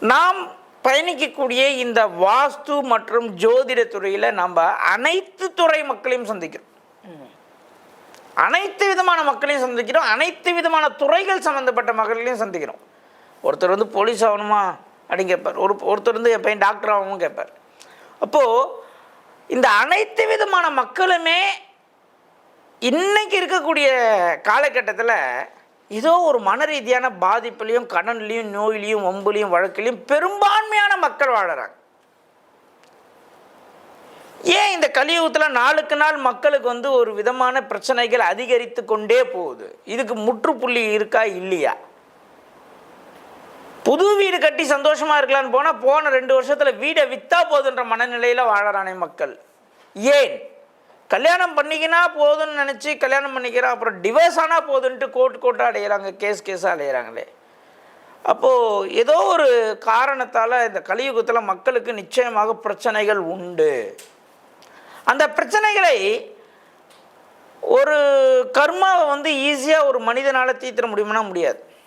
நாம் பயணிக்கக்கூடிய இந்த வாஸ்து மற்றும் ஜோதிட துறையில் நம்ம அனைத்து துறை மக்களையும் சந்திக்கிறோம். அனைத்து விதமான மக்களையும் சந்திக்கிறோம். அனைத்து விதமான துறைகள் சம்மந்தப்பட்ட மக்களையும் சந்திக்கிறோம். ஒருத்தர் வந்து போலீஸ் ஆகணுமா? அப்படின்னு கேட்பார். ஒரு ஒருத்தர் வந்து என் பையன் டாக்டர் ஆகணும்னு கேட்பார். அப்போது இந்த அனைத்து விதமான மக்களுமே இன்றைக்கி இருக்கக்கூடிய காலகட்டத்தில் ஏதோ ஒரு மன ரீதியான பாதிப்புலையும் கடன்லையும் நோயிலையும் வம்புலையும் வழக்குலையும் பெரும்பான்மையான மக்கள் வாழறாங்க. ஏன் இந்த கலியுகத்தில் நாளுக்கு நாள் மக்களுக்கு வந்து ஒரு விதமான பிரச்சனைகள் அதிகரித்து கொண்டே போகுது? இதுக்கு முற்றுப்புள்ளி இருக்கா இல்லையா? புது வீடு கட்டி சந்தோஷமா இருக்கலாம்னு போனால் போன ரெண்டு வருஷத்தில் வீடை வித்தா போதுன்ற மனநிலையில் வாழறானே மக்கள். ஏன்? கல்யாணம் பண்ணிக்கினா போதும்னு நினச்சி கல்யாணம் பண்ணிக்கிறான் அப்புறம் டிவோர்ஸ் ஆனால் போதுன்ட்டு கோர்ட் கோர்ட்டாக அடையிறாங்க கேஸ் கேஸாக அடையிறாங்களே. அப்போது ஏதோ ஒரு காரணத்தால் இந்த கலியுகத்தில் மக்களுக்கு நிச்சயமாக பிரச்சனைகள் உண்டு. அந்த பிரச்சனைகளை ஒரு கர்மாவை வந்து ஈஸியாக ஒரு மனிதனால் தீர்த்திட முடியுமன்னா முடியாது.